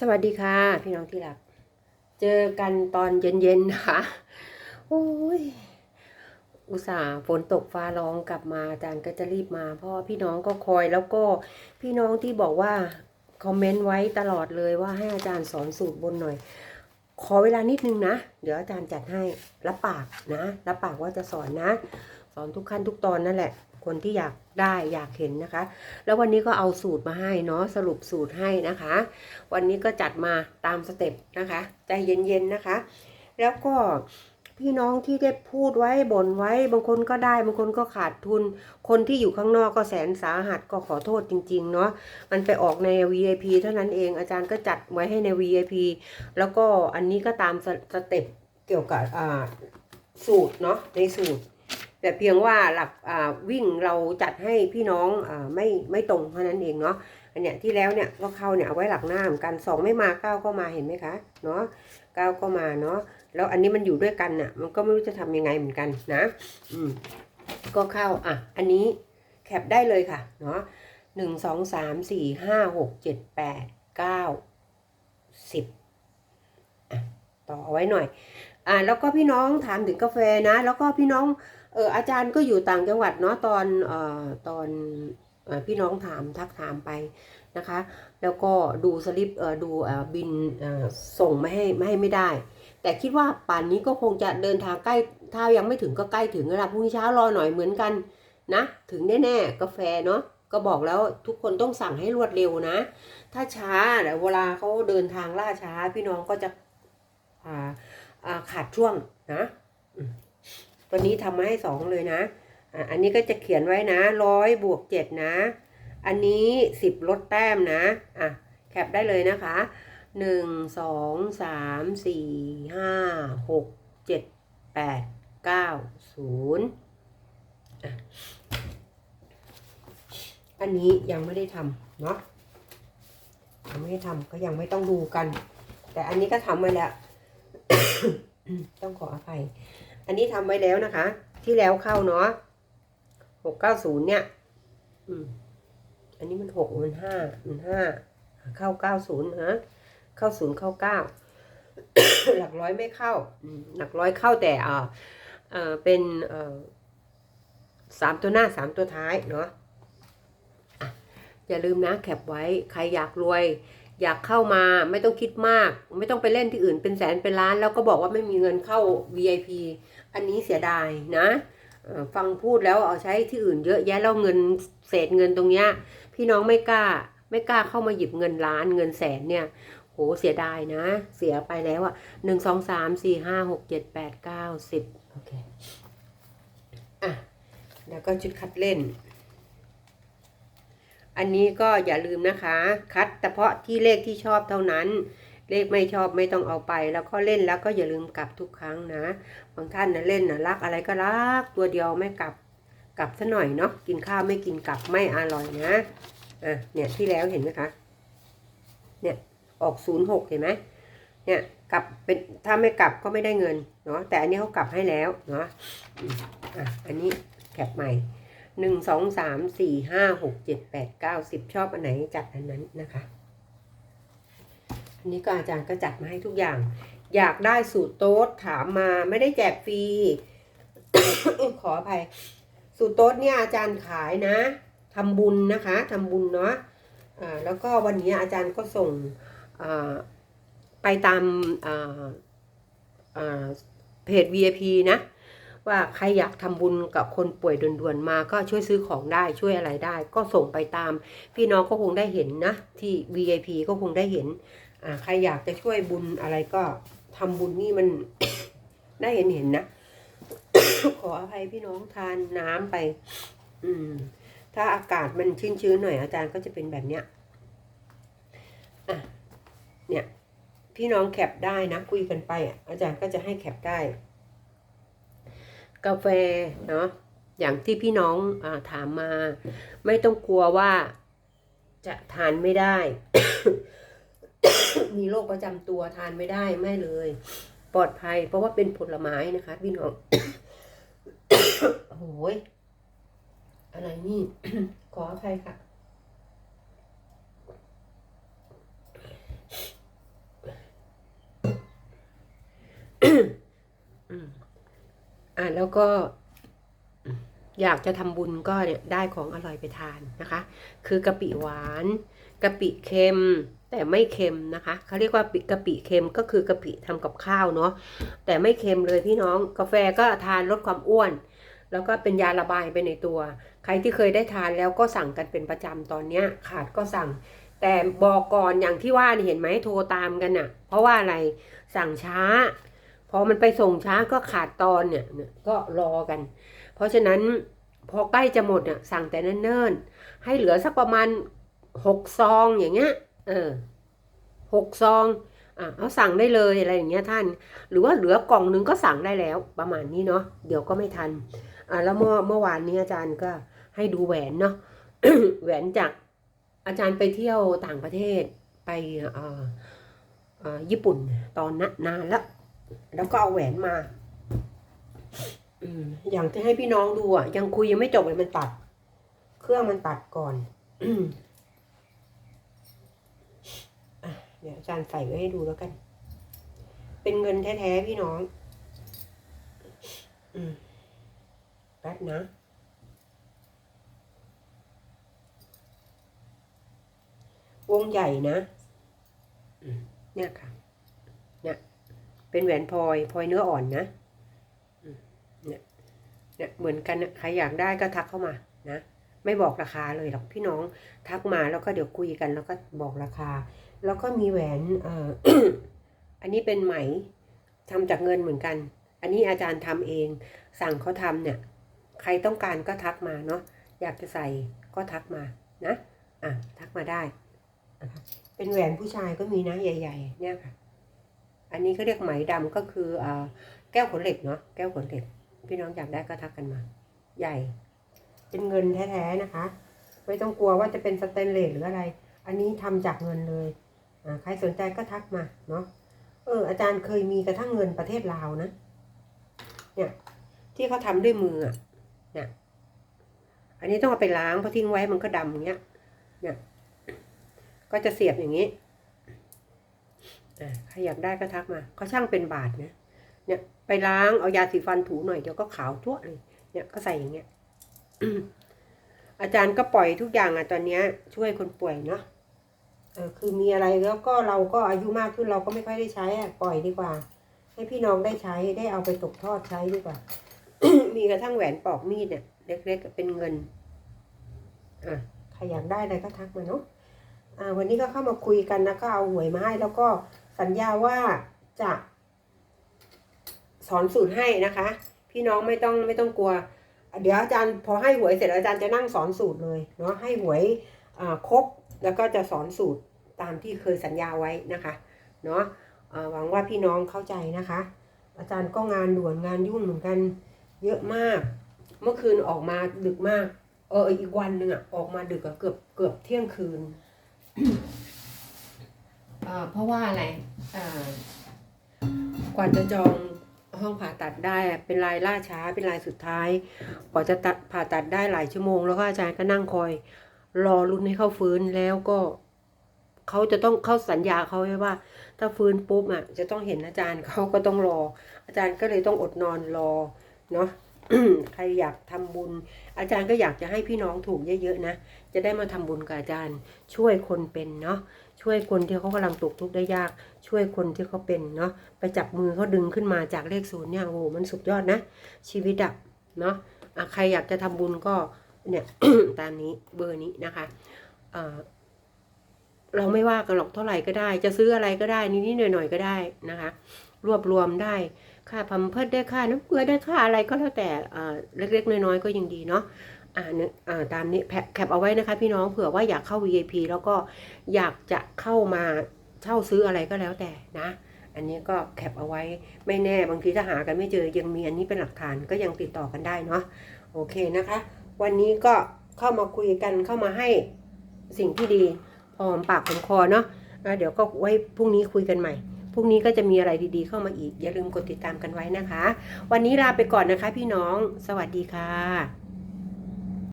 สวัสดีค่ะ พี่น้องที่รัก เจอกันตอนเย็นๆนะคะโอ้ยอุตส่าห์ฝนตกฟ้าร้องกลับมาอาจารย์ก็จะรีบมาเพราะพี่น้องก็คอยแล้วก็พี่น้องที่บอกว่าคอมเมนต์ไว้ตลอดเลยว่าให้อาจารย์สอนสูตรบนหน่อย ขอเวลานิดนึงนะ เดี๋ยวอาจารย์จัดให้รับปากนะรับปากว่าจะสอนนะ สอนทุกขั้นทุกตอนนั่นแหละ คนที่อยากได้อยากเห็นนะคะ แล้ววันนี้ก็เอาสูตรมาให้เนาะสรุปสูตรให้นะคะ วันนี้ก็จัดมาตามสเต็ปนะคะใจเย็นๆนะคะ แล้วก็พี่น้องที่ได้พูดไว้บ่นไว้ บางคนก็ได้บางคนก็ขาดทุน คนที่อยู่ข้างนอกก็แสนสาหัสก็ขอโทษจริง ๆ เนาะมันไปออกใน VIP เท่านั้นเองอาจารย์ก็จัดไว้ให้ใน VIP แล้วก็อันนี้ก็ตามสสเต็ปเกี่ยวกับอ่าสูตรเนาะในสูตร แต่เพียงว่าหลักวิ่งเราจัดให้พี่น้องอไม่ไม่ตรงเท่านั้นเองเนาะอันเนี้ยที่แล้วเนี่ยก็เข้าเนี่ยเอาไว้หลักหน้าเหมือนกันสองไม่มาเก้าก็มาเห็นไหมคะเนาะเก้าก็มาเนาะแล้วอันนี้มันอยู่ด้วยกันน่ะ มันก็ไม่รู้จะทำยังไงเหมือนกันนะ อืมก็เข้าอะ อันนี้แคปได้เลยค่ะเนาะหนึ่งสองสามสี่ห้าหกเจ็ดแปดเก้าสิบอะต่อเอาไว้หน่อย อ่าแล้วก็พี่น้องถามถึงกาแฟนะ แล้วก็พี่น้อง เอออาจารย์ก็อยู่ต่างจังหวัดเนาะตอนเอ่อตอนพี่น้องถามทักถามไปนะคะ แล้วก็ดูสลิปเอ่อดูเอ่อบินเอ่อส่งไม่ให้ไม่ให้ไม่ได้ แต่คิดว่าป่านนี้ก็คงจะเดินทางใกล้ถ้ายังไม่ถึงก็ใกล้ถึงแล้วล่ะพรุ่งนี้เช้ารอหน่อยเหมือนกันนะ ถึงแน่ๆกาแฟเนาะก็บอกแล้วทุกคนต้องสั่งให้รวดเร็วนะ ถ้าช้าเดี๋ยวเวลาเขาเดินทางล่าช้าพี่น้องก็จะขาดช่วงนะ วนี้ทำมาให้สองเลยนะอันนี้ก็จะเขียนไว้นะร้อยบวกเจ็ดนะ อันนี้สิบลดแต้มนะอะแคปได้เลยนะคะหนึ่งสองสามสี่ห้าหกเจ็ดแปดเก้าศูนย์อันนี้ยังไม่ได้ทำเนาะยังไม่ได้ทำก็ยังไม่ต้องดูกัน แต่อันนี้ก็ทำไว้แล้ว ต้องขออภัย อันนี้ทำไว้แล้วนะคะ ที่แล้วเข้าเนาะหกเก้าศูนย์เนี่ย อืม อันนี้มันหกมันห้ามันห้าเข้าเก้าศูนย์ฮะ เข้าศูนย์เข้าเก้าหลักร้อยไม่เข้า หลักร้อยเข้าแต่อ่าเออเป็นเออสามตัวหน้าสามตัวท้ายเนาะอะอย่าลืมนะแคปไว้ใครอยากรวย อยากเข้ามาไม่ต้องคิดมาก ไม่ต้องไปเล่นที่อื่นเป็นแสนเป็นล้าน แล้วก็บอกว่าไม่มีเงินเข้า VIP อันนี้เสียดายนะเอ่อฟังพูดแล้วเอาใช้ที่อื่นเยอะแยะแล้วเงินเศษเงินตรงเนี้ยพี่น้องไม่กล้าไม่กล้าเข้ามาหยิบเงินล้านเงินแสนเนี่ยโหเสียดายนะ เสียไปแล้วอะหนึ่งสองสามสี่ห้าหกเจ็ดแปดเก้าสิบโอเคอะแล้วก็ชุดคัดเล่น อันนี้ก็อย่าลืมนะคะ คัดเฉพาะที่เลขที่ชอบเท่านั้น เลขไม่ชอบไม่ต้องเอาไป แล้วก็เล่นแล้วก็อย่าลืมกลับทุกครั้งนะ บางท่านนะเล่นนะรักอะไรก็รักตัวเดียวไม่กลับกลับซะหน่อยเนาะกินข้าวไม่กินกลับไม่อร่อยนะอะเนี่ยที่แล้วเห็นไหมคะเนี่ยออกศูนย์หกเห็นไหมเนี่ยกลับเป็นถ้าไม่กลับก็ไม่ได้เงินเนาะแต่อันนี้เขากลับให้แล้วเนาะอะอันนี้แคปใหม่ หนึ่งสองสามสี่ห้าหกเจ็ดแปดเก้าสิบชอบอันไหนจัดอันนั้นนะคะ อันนี้ก็อาจารย์ก็จัดมาให้ทุกอย่าง อยากได้สูตรโต๊ดถามมาไม่ได้แจกฟรีขออภัยสูตรโต๊ดเนี่ยอาจารย์ขายนะทำบุญนะคะทำบุญเนาะแล้วก็วันนี้อาจารย์ก็ส่งไปตามเพจ VIP นะ ว่าใครอยากทำบุญกับคนป่วยด่วนๆมาก็ช่วยซื้อของได้ช่วยอะไรได้ ก็ส่งไปตาม พี่น้องก็คงได้เห็นนะ ที่ VIP ก็คงได้เห็นอ่าใครอยากจะช่วยบุญอะไรก็ทำบุญนี่มัน ได้เห็นเห็นนะ ขออภัยพี่น้องทานน้ำไป อืม ถ้าอากาศมันชื้นๆหน่อยอาจารย์ก็จะเป็นแบบเนี้ยอะเนี่ย พี่น้องแคปได้นะ คุยกันไปอะอาจารย์ก็จะให้แคปได้ กาแฟเนาะอย่างที่พี่น้องอถามมา ไม่ต้องกลัวว่าจะทานไม่ได้ มีโรคประจำตัวทานไม่ได้ไม่เลย ปลอดภัย เพราะว่าเป็นผลไม้นะคะ พี่น้องโอ้ยอะไรนี่ ขออภัยค่ะ อ่าแล้วก็อยากจะทำบุญก็เนี่ยได้ของอร่อยไปทานนะคะ คือกะปิหวานกะปิเค็มแต่ไม่เค็มนะคะเขาเรียกว่ากะปิเค็มก็คือกะปิทำกับข้าวเนาะแต่ไม่เค็มเลยพี่น้องกาแฟก็ทานลดความอ้วน แล้วก็เป็นยาระบายไปในตัว ใครที่เคยได้ทานแล้วก็สั่งกันเป็นประจำตอนเนี้ยขาดก็สั่ง แต่บอกก่อนอย่างที่ว่านี่เห็นไหมโทรตามกันน่ะ เพราะว่าอะไรสั่งช้า อมันไปส่งช้าก็ขาดตอนเนี่ยเนี่ยก็รอกัน เพราะฉะนั้นพอใกล้จะหมดเนี่ยสั่งแต่เนิ่นๆให้เหลือสักประมาณหกซองอย่างเงี้ยเออหกซองอะเอาสั่งได้เลยอะไรอย่างเงี้ยท่าน หรือว่าเหลือกล่องนึงก็สั่งได้แล้วประมาณนี้เนาะเดี๋ยวก็ไม่ทันอ่าแล้วเมื่อเมื่อวานนี้อาจารย์ก็ให้ดูแหวนเนาะแหวนจากอาจารย์ไปเที่ยวต่างประเทศไปอ่อเอ่อญี่ปุ่นตอนนั้นนานแล้ว แล้วก็เอาแหวนมาอย่างที่ให้พี่น้องดูอะ ยังคุยยังไม่จบเลยมันตัด เครื่องมันตัดก่อนอเดี๋ยวอาจารย์ใส่ไว้ให้ดูแล้วกัน เป็นเงินแท้ๆพี่น้องอแป๊บนะวงใหญ่นะ เนี่ยค่ะ เป็นแหวนพลอยพลอยเนื้ออ่อนนะเนี่ยเนี่ยเหมือนกันใครอยากได้ก็ทักเข้ามานะไม่บอกราคาเลยหรอกพี่น้องทักมาแล้วก็เดี๋ยวคุยกันแล้วก็บอกราคา แล้วก็มีแหวนเอ่ออันนี้เป็นไหมทำจากเงินเหมือนกัน อันนี้อาจารย์ทำเอง สั่งเขาทำเนี่ย ใครต้องการก็ทักมาเนาะอยากจะใส่ก็ทักมานะอะทักมาได้ เป็นแหวนผู้ชายก็มีนะใหญ่ ๆ เนี่ยค่ะ อันนี้เขาเรียกไหมดำก็คืออแก้วขนเหล็กเนาะแก้วขนเหล็ก พี่น้องอยากได้ก็ทักกันมา ใหญ่ เป็นเงินแท้ๆนะคะ ไม่ต้องกลัวว่าจะเป็นสแตนเลสหรืออะไร อันนี้ทำจากเงินเลยใครสนใจก็ทักมาเนาะเอออาจารย์เคยมีกระทั่งเงินประเทศลาวนะ เนี่ย ที่เขาทำด้วยมืออะเนี่ยอันนี้ต้องเอาไปล้างเพราะทิ้งไว้มันก็ดำอย่างเงี้ยเนี่ยก็จะเสียบอย่างนี้ ใครอยากได้ก็ทักมาเขาช่างเป็นบาทนะเนี่ยไปล้างเอายาสีฟันถูหน่อยเดี๋ยวก็ขาวทั่วเลย เนี่ยก็ใส่อย่างเงี้ยอาจารย์ก็ปล่อยทุกอย่างอะตอนเนี้ย ช่วยคนป่วยเนาะเออคือมีอะไรแล้วก็เราก็อายุมากขึ้นเราก็ไม่ค่อยได้ใช้อะปล่อยดีกว่า ให้พี่น้องได้ใช้ได้เอาไปตกทอดใช้ดีกว่า มีกระทั่งแหวนปอกมีดเนี่ยเล็กๆเป็นเงินอะใครอยากได้อะไรก็ทักมาเนาะอ่า วันนี้ก็เข้ามาคุยกันนะก็เอาหวยมาให้แล้วก็ สัญญาว่าจะสอนสูตรให้นะคะ พี่น้องไม่ต้องไม่ต้องกลัว เดี๋ยวอาจารย์พอให้หวยเสร็จอาจารย์จะนั่งสอนสูตรเลยเนาะให้หวยครบแล้วก็จะสอนสูตรตามที่เคยสัญญาไว้นะคะเนาะหวังว่าพี่น้องเข้าใจนะคะ อาจารย์ก็งานด่วนงานยุ่งเหมือนกันเยอะมาก เมื่อคืนออกมาดึกมาก เอออีกวันหนึ่งอะออกมาดึกอะเกือบเกือบเที่ยงคืน เพราะว่าอะไรกว่าจะจองห้องผ่าตัดได้เป็นรายล่าช้าเป็นรายสุดท้าย กว่าจะตัดผ่าตัดได้หลายชั่วโมง แล้วก็อาจารย์ก็นั่งคอย รอรุนให้เขาฟื้นแล้วก็เขาจะต้องเข้าสัญญาเขาไว้ว่า ถ้าฟื้นปุ๊บอะจะต้องเห็นอาจารย์เขาก็ต้องรอ อาจารย์ก็เลยต้องอดนอนรอเนาะใครอยากทำบุญ อาจารย์ก็อยากจะให้พี่น้องถูกเยอะๆนะ จะได้มาทำบุญกับอาจารย์ ช่วยคนเป็นเนาะช่วยคนที่เขากำลังตกทุกข์ได้ยาก ช่วยคนที่เขาเป็นเนาะไปจับมือเขาดึงขึ้นมาจากเลขศูนย์เนี่ยโอ้โหมันสุดยอดนะ ชีวิตอะเนาะะใครอยากจะทำบุญก็เนี่ยตามนี้เบอร์นี้นะคะเราไม่ว่ากันหรอกเท่าไหร่ก็ได้ จะซื้ออะไรก็ได้นิดๆหน่อยๆก็ได้นะคะ รวบรวมได้ค่าพัมเพิดได้ค่าน้ำเกลือได้ค่าอะไรก็แล้วแต่เล็กๆน้อยๆก็ยังดีเนาะ อ่าเนี่ยอ่าตามนี้แแคปเอาไว้นะคะ พี่น้องเผื่อว่าอยากเข้า VIP แล้วก็อยากจะเข้ามาเช่าซื้ออะไรก็แล้วแต่นะ อันนี้ก็แคปเอาไว้ไม่แน่บางทีถ้าหากันไม่เจอยังมีอันนี้เป็นหลักฐานก็ยังติดต่อกันได้เนาะโอเคนะคะ วันนี้ก็เข้ามาคุยกันเข้ามาให้สิ่งที่ดีพอหอมปากหอมคอเนาะะเดี๋ยวก็ไว้พรุ่งนี้คุยกันใหม่พรุ่งนี้ก็จะมีอะไรดีๆเข้ามาอีก อย่าลืมกดติดตามกันไว้นะคะ วันนี้ลาไปก่อนนะคะพี่น้องสวัสดีค่ะ